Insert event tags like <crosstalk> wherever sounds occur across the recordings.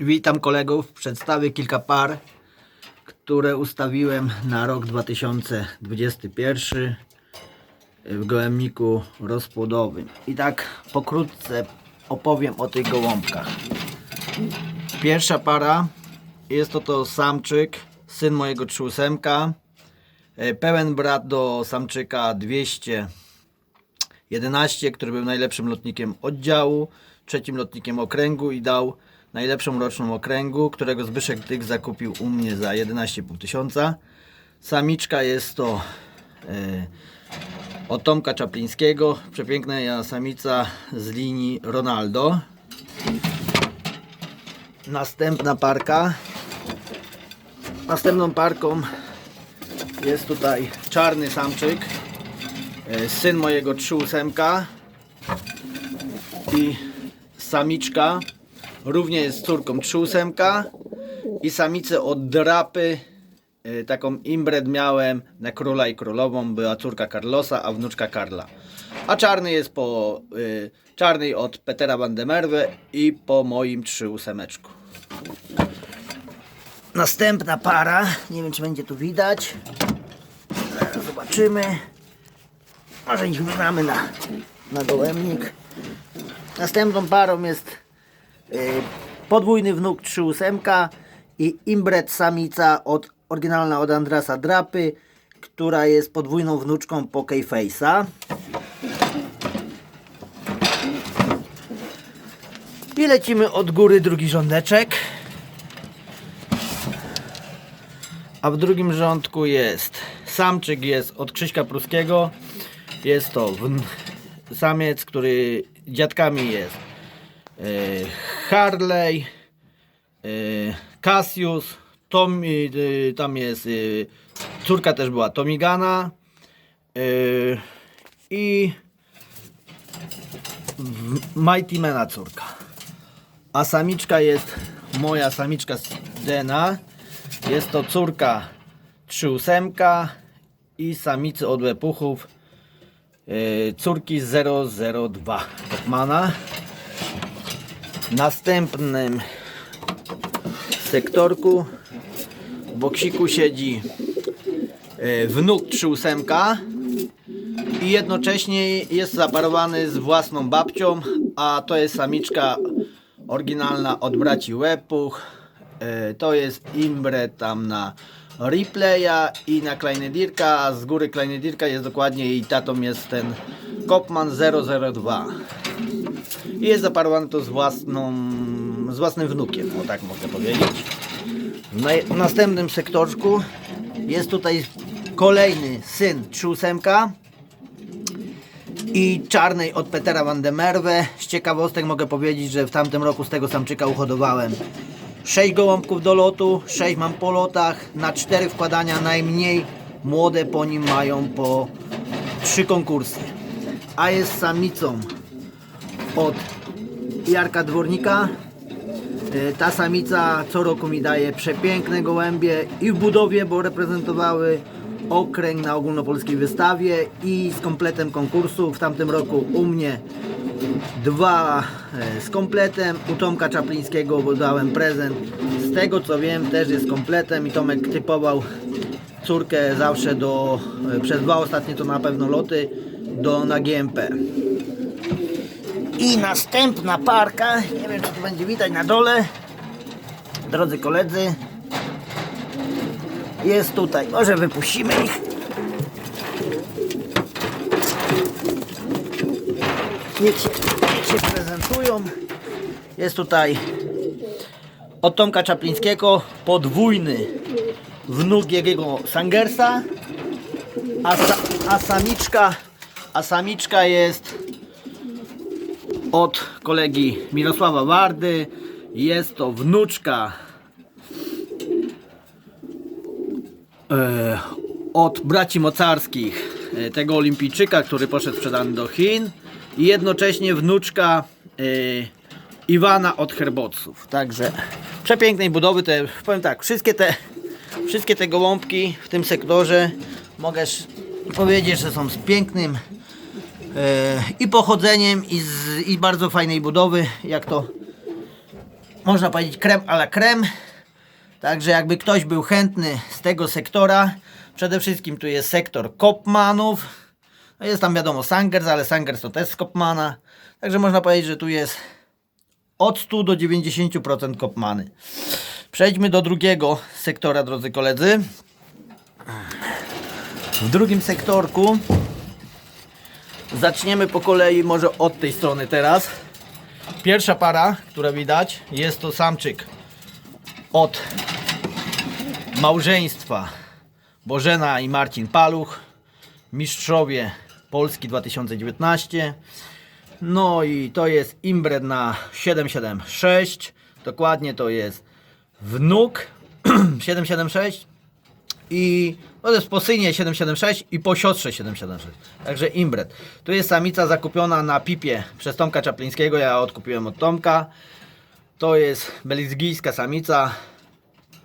Witam kolegów. Przedstawię kilka par, które ustawiłem na rok 2021 w gołębniku rozpłodowym. I tak pokrótce opowiem o tych gołąbkach. Pierwsza para jest to to samczyk, syn mojego trzyósemka. E, Pełen brat do samczyka 211, który był najlepszym lotnikiem oddziału, trzecim lotnikiem okręgu i dał najlepszą roczną okręgu, którego Zbyszek Tyk zakupił u mnie za 11,5 tysiąca. Samiczka jest to e, od Tomka Czaplińskiego, przepiękna samica z linii Ronaldo. Następna parka. Następną parką jest tutaj czarny samczyk, e, syn mojego trzyósemka i samiczka, również jest córką trzyósemka i samicę od drapy, e, taką imbred miałem na króla i królową, była córka Carlosa, a wnuczka Karla. A czarny jest po y, czarnej od Petera Van de Merwe i po moim trzyósemeczku. Następna para, nie wiem czy będzie tu widać. Zaraz zobaczymy. Może ich wybramy na, na gołębnik. Następną parą jest podwójny wnuk 38 i imbret samica od oryginalna od Andrasa Drapy, która jest podwójną wnuczką Face'a. I lecimy od góry drugi rządeczek. A w drugim rządku jest samczyk jest od Krzyśka Pruskiego. Jest to samiec, który dziadkami jest e, Harley, e, Cassius, Tommy, e, tam jest córka też była Tomigana i Mighty Mena córka. A samiczka jest moja samiczka z Dena. Jest to córka trzyósemka i samicy od Lepuchów yy, córki 002 Topmana. Następnym sektorku w boksiku siedzi yy, wnuk trzyósemka i jednocześnie jest zaparowany z własną babcią, a to jest samiczka oryginalna od braci Łepuch. E, To jest imbre tam na replaya i na Kleinedirka, a z góry Kleinedirka jest dokładnie jej tatą jest ten Kopman 002. I jest zaparowany to z własną, z własnym wnukiem, o tak mogę powiedzieć. W następnym sektorku jest tutaj kolejny syn trzyósemka i czarnej od Petera Van de Merwe. Z ciekawostek mogę powiedzieć, że w tamtym roku z tego samczyka uhodowałem 6 gołąbków do lotu, 6 mam po lotach, na 4 wkładania najmniej młode po nim mają po 3 konkursy. A jest samicą od Jarka Dwornika. Y, Ta samica co roku mi daje przepiękne gołębie i w budowie, bo reprezentowały okręg na ogólnopolskiej wystawie i z kompletem konkursu. W tamtym roku u mnie dwa e, z kompletem. U Tomka Czaplińskiego bo dałem prezent. Z tego co wiem też jest kompletem i Tomek typował córkę zawsze do, e, przez dwa ostatnie to na pewno loty, do na GMP. I następna parka, nie wiem czy tu będzie widać na dole, drodzy koledzy, jest tutaj, może wypuścimy ich. Niech się, niech się prezentują. Jest tutaj od Tomka Czaplińskiego podwójny wnuk jego Sangersa, a, sa, a samiczka, a samiczka jest od kolegi Mirosława Wardy. Jest to wnuczka e, od braci mocarskich e, tego olimpijczyka, który poszedł sprzedany do Chin i jednocześnie wnuczka e, Iwana od Herboców. Także przepięknej budowy te, powiem tak, wszystkie te wszystkie te gołąbki w tym sektorze mogę powiedzieć, że są z pięknym i pochodzeniem i, z, i bardzo fajnej budowy, jak to można powiedzieć krem a la creme. Także jakby ktoś był chętny z tego sektora, przede wszystkim tu jest sektor Kopmanów. No jest tam wiadomo Sangers, ale Sangers to też z Kopmana. Także można powiedzieć, że tu jest od 100 do 90% Kopmany. Przejdźmy do drugiego sektora, drodzy koledzy. W drugim sektorku zaczniemy po kolei może od tej strony teraz. Pierwsza para, która widać, jest to samczyk od małżeństwa Bożena i Marcin Paluch, mistrzowie Polski 2019. No i to jest imbred na 776. Dokładnie to jest wnuk <clears throat> 776 i no to jest po synie 776 i po siostrze 776. Także imbred. Tu jest samica zakupiona na pipie przez Tomka Czaplińskiego. Ja odkupiłem od Tomka. To jest belgijska samica.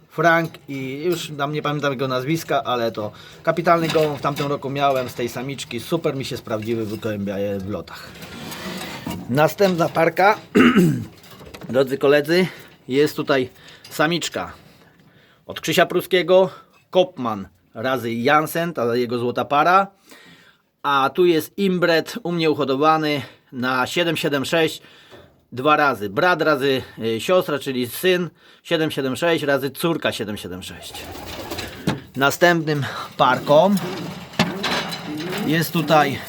Frank i już tam nie pamiętam jego nazwiska, ale to kapitalny gołąb w tamtym roku miałem z tej samiczki. Super mi się sprawdziły wygołębiaje w lotach. Następna parka, <clears throat> drodzy koledzy, jest tutaj samiczka od Krzysia Pruskiego, Kopman razy Jansen, ta jego złota para. A tu jest imbred u mnie uhodowany na 776 dwa razy. Brat razy y, siostra, czyli syn 776 razy córka 776. Następnym parką jest tutaj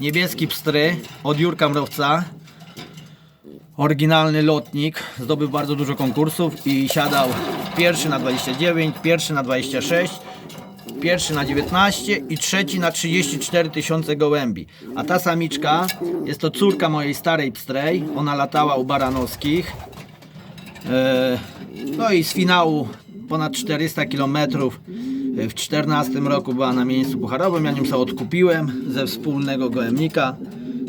niebieski pstry od Jurka Mrowca. Oryginalny lotnik, zdobył bardzo dużo konkursów i siadał pierwszy na 29, pierwszy na 26, pierwszy na 19 i trzeci na 34 tysiące gołębi. A ta samiczka jest to córka mojej starej pstrej, ona latała u Baranowskich. E, No i z finału ponad 400 km w 14 roku była na miejscu pucharowym. Ja nim sobie odkupiłem ze wspólnego gołębnika.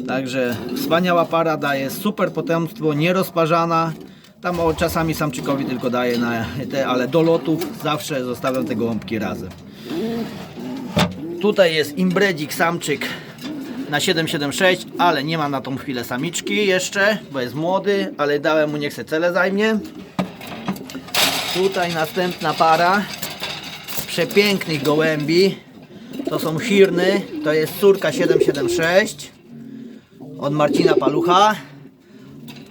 Także wspaniała para, daje super potomstwo, nierozparzana. Tam o, czasami samczykowi tylko daje na te, ale do lotów zawsze zostawiam te gołąbki razem. Tutaj jest imbredzik samczyk na 776, ale nie ma na tą chwilę samiczki jeszcze, bo jest młody, ale dałem mu niech se cele zajmie. Tutaj następna para przepięknych gołębi. To są hirny, to jest córka 776 od Marcina Palucha.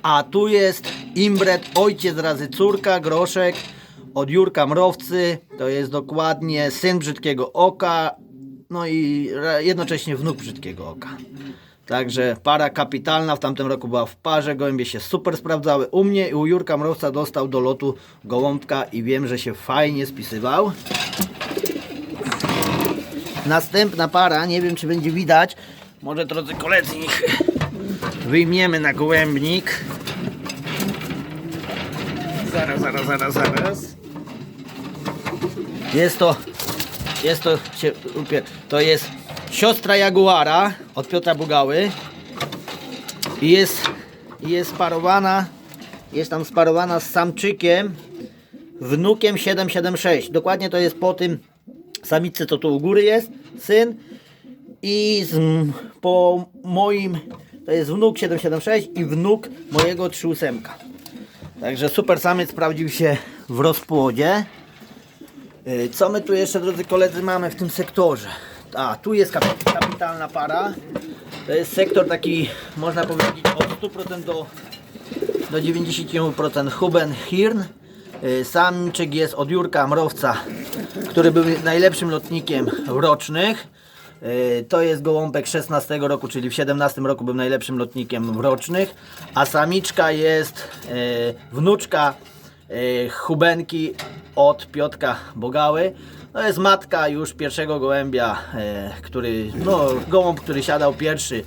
A tu jest imbret ojciec razy córka, groszek od Jurka Mrowcy. To jest dokładnie syn brzydkiego oka, no i jednocześnie wnuk brzydkiego oka. Także para kapitalna, w tamtym roku była w parze, gołębie się super sprawdzały. U mnie i u Jurka Mrowca dostał do lotu gołąbka i wiem, że się fajnie spisywał. Następna para, nie wiem czy będzie widać, może drodzy koledzy, ich wyjmiemy na gołębnik. Zaraz, zaraz, zaraz. Jest to, jest to, to jest siostra Jaguara od Piotra Bugały i jest, jest sparowana, jest tam sparowana z samczykiem, wnukiem 776. Dokładnie to jest po tym samicy, co tu u góry jest, syn i z, po moim, to jest wnuk 776 i wnuk mojego 38. Także super samiec sprawdził się w rozpłodzie. Yy, Co my tu jeszcze, drodzy koledzy, mamy w tym sektorze? A, tu jest kap- kapitalna para. To jest sektor taki, można powiedzieć, od 100% do, do 90% Huben Hirn. Yy, Samczyk jest od Jurka Mrowca, który był najlepszym lotnikiem rocznych. Yy, To jest gołąbek 16 roku, czyli w 17 roku był najlepszym lotnikiem rocznych. A samiczka jest yy, wnuczka yy, Hubenki od Piotka Bogały. To jest matka już pierwszego gołębia, który, no, gołąb, który siadał pierwszy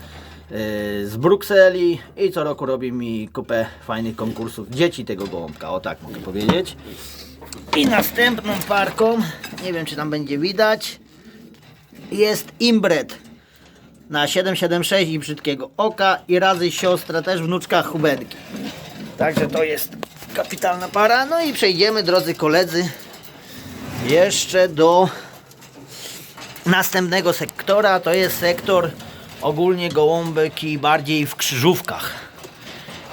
z Brukseli i co roku robi mi kupę fajnych konkursów dzieci tego gołąbka, o tak mogę powiedzieć. I następną parką, nie wiem czy tam będzie widać, jest Imbred na 776 i brzydkiego oka i razy siostra, też wnuczka Hubenki. Także to jest kapitalna para. No i przejdziemy, drodzy koledzy, jeszcze do następnego sektora. To jest sektor ogólnie gołąbek i bardziej w krzyżówkach.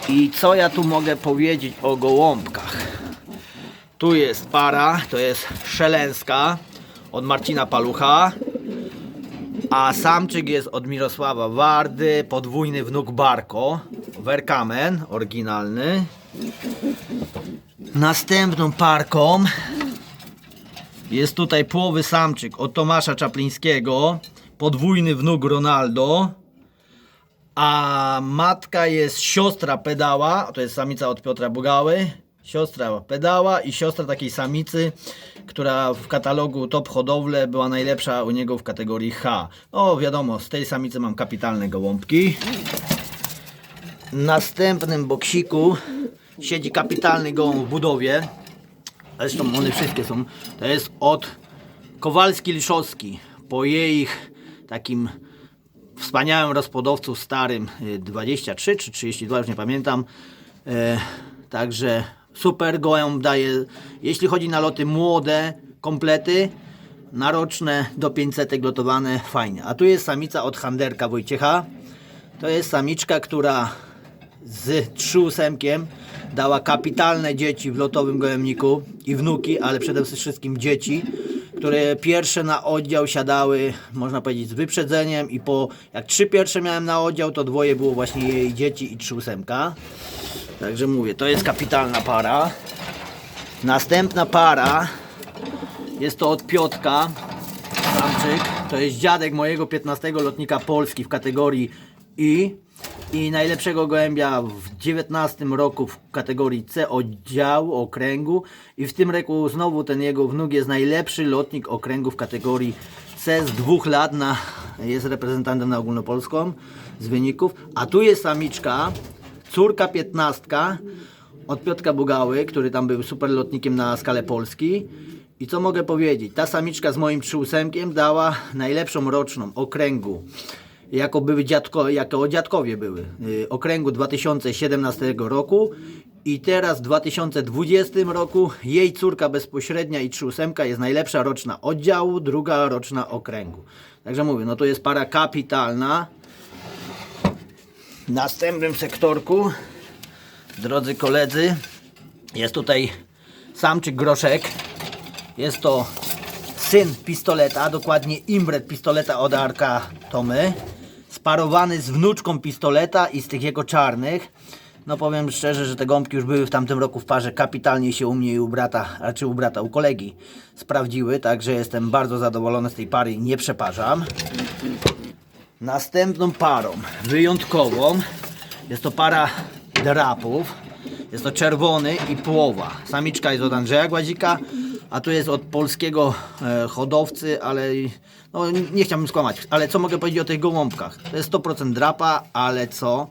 I co ja tu mogę powiedzieć o gołąbkach? Tu jest para, to jest szelenska od Marcina Palucha. A samczyk jest od Mirosława Wardy, podwójny wnuk Barko, Werkamen, oryginalny. Następną parką jest tutaj połowy samczyk od Tomasza Czaplińskiego, podwójny wnuk Ronaldo. A matka jest siostra pedała, to jest samica od Piotra Bugały. Siostra pedała i siostra takiej samicy, która w katalogu Top Hodowle była najlepsza u niego w kategorii H. O, wiadomo, z tej samicy mam kapitalne gołąbki. W następnym boksiku siedzi kapitalny gołąb w budowie. Zresztą one wszystkie są. To jest od Kowalski-Liszowski. Po jej takim wspaniałym rozpodowcu starym y, 23 czy 32, już nie pamiętam. E, także super gołąb daje, jeśli chodzi na loty młode, komplety, naroczne do 500 lotowane, fajnie. A tu jest samica od Handerka Wojciecha. To jest samiczka, która z trzyósemkiem dała kapitalne dzieci w lotowym gołębniku i wnuki, ale przede wszystkim dzieci, które pierwsze na oddział siadały, można powiedzieć, z wyprzedzeniem i po, jak trzy pierwsze miałem na oddział, to dwoje było właśnie jej dzieci i trzyósemka. Także mówię, to jest kapitalna para. Następna para jest to od Piotka, Samczyk. To jest dziadek mojego 15 lotnika Polski w kategorii I i najlepszego gołębia w 19 roku w kategorii C oddziału okręgu i w tym roku znowu ten jego wnuk jest najlepszy lotnik okręgu w kategorii C z dwóch lat na, jest reprezentantem na ogólnopolską z wyników, a tu jest samiczka, córka 15 od Piotka Bugały, który tam był super lotnikiem na skalę Polski. I co mogę powiedzieć? Ta samiczka z moim trzyósemkiem dała najlepszą roczną okręgu. Jako były dziadko, jako dziadkowie były. Yy, okręgu 2017 roku i teraz w 2020 roku jej córka bezpośrednia i trzyósemka jest najlepsza roczna oddziału, druga roczna okręgu. Także mówię, no to jest para kapitalna. W następnym sektorku Drodzy koledzy, jest tutaj samczyk groszek. Jest to syn pistoleta, dokładnie imbret pistoleta od Arka Tomy. Sparowany z wnuczką pistoleta i z tych jego czarnych. No powiem szczerze, że te gąbki już były w tamtym roku w parze. Kapitalnie się u mnie i u brata, a u brata, u kolegi sprawdziły. Także jestem bardzo zadowolony z tej pary i nie przeparzam. Następną parą, wyjątkową, jest to para drapów. Jest to czerwony i połowa. Samiczka jest od Andrzeja Gładzika, a tu jest od polskiego e, hodowcy, ale no, nie chciałbym skłamać. Ale co mogę powiedzieć o tych gołąbkach? To jest 100% drapa, ale co?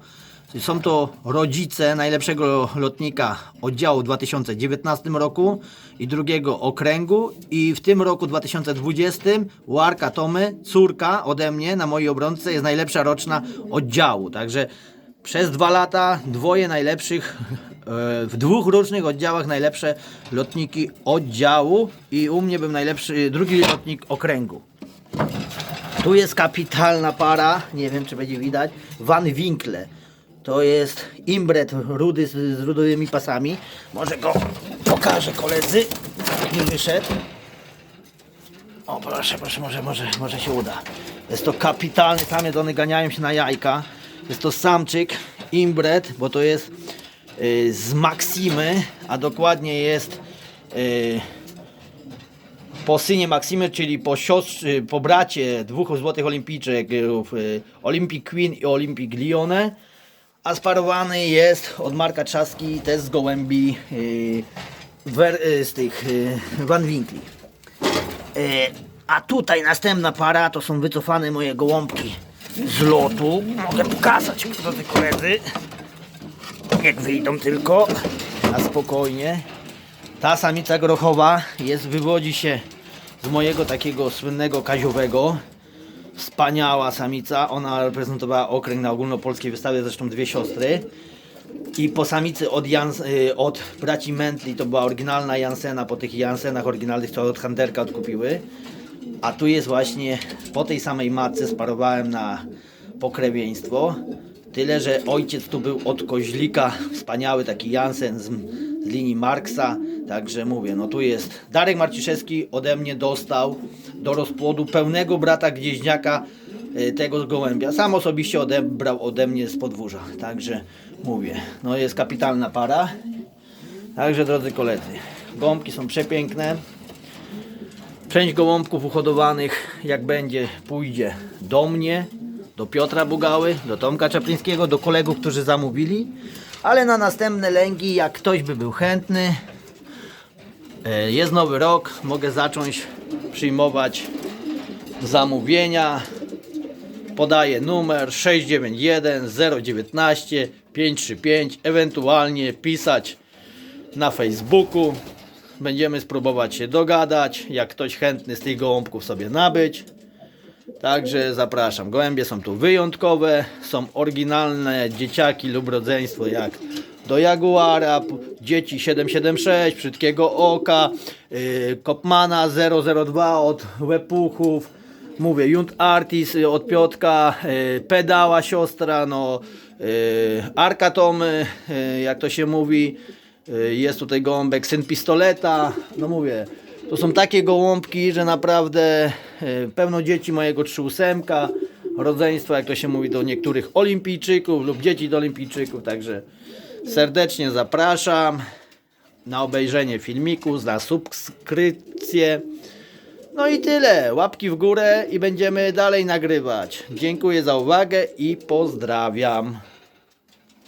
Są to rodzice najlepszego lotnika oddziału w 2019 roku i drugiego okręgu i w tym roku 2020 Łarka Tomy, córka ode mnie na mojej obronce jest najlepsza roczna oddziału. Także przez dwa lata dwoje najlepszych e, w dwóch różnych oddziałach najlepsze lotniki oddziału i u mnie był najlepszy drugi lotnik okręgu. Tu jest kapitalna para, nie wiem czy będzie widać, Van Winkle. To jest imbret rudy z, z rudowymi pasami. Może go pokażę koledzy, jak mi wyszedł. O proszę, proszę, może, może, może się uda. Jest to kapitalny samiec, one ganiają się na jajka. Jest to samczyk, imbret, bo to jest y, z Maksimy, a dokładnie jest y, po synie Maksimy, czyli po siostrze, po bracie dwóch złotych olimpijczyk, y, Olympic Queen i Olympic Lione, a sparowany jest od Marka Trzaski, też z gołębi z tych Van Winkli. A tutaj następna para to są wycofane moje gołąbki z lotu. Mogę pokazać, drodzy koledzy. Jak wyjdą tylko. Na spokojnie. Ta samica grochowa jest, wywodzi się z mojego takiego słynnego kaziowego. Wspaniała samica. Ona reprezentowała okręg na ogólnopolskiej wystawie, zresztą dwie siostry. I po samicy od, Jans, y, od braci Mentli to była oryginalna Jansena, po tych Jansenach oryginalnych co od Handerka odkupiły. A tu jest właśnie po tej samej matce sparowałem na pokrewieństwo. Tyle, że ojciec tu był od Koźlika, wspaniały taki Jansen z, z linii Marksa. Także mówię, no tu jest Darek Marciszewski ode mnie dostał do rozpłodu pełnego brata gdzieźniaka y, tego gołębia. Sam osobiście odebrał ode mnie z podwórza. Także mówię, no jest kapitalna para. Także drodzy koledzy, gąbki są przepiękne. Część gołąbków uhodowanych, jak będzie, pójdzie do mnie, do Piotra Bugały, do Tomka Czaplińskiego, do kolegów, którzy zamówili. Ale na następne lęgi, jak ktoś by był chętny, e, jest nowy rok, mogę zacząć przyjmować zamówienia. Podaję numer 691 019 535, ewentualnie pisać na Facebooku. Będziemy spróbować się dogadać, jak ktoś chętny z tych gołąbków sobie nabyć. Także zapraszam. Gołębie są tu wyjątkowe, są oryginalne dzieciaki lub rodzeństwo jak do Jaguara, dzieci 776, Brzydkiego Oka, yy, Kopmana 002 od Łepuchów, mówię Junt Artis y, od Piotka, yy, Pedała siostra, no, yy, Arka Tomy, yy, jak to się mówi, jest tutaj gołąbek syn pistoleta, no mówię, to są takie gołąbki, że naprawdę e, pełno dzieci mojego 38, rodzeństwa, jak to się mówi, do niektórych olimpijczyków lub dzieci do olimpijczyków, także serdecznie zapraszam na obejrzenie filmiku, na subskrypcję. No i tyle. Łapki w górę i będziemy dalej nagrywać. Dziękuję za uwagę i pozdrawiam.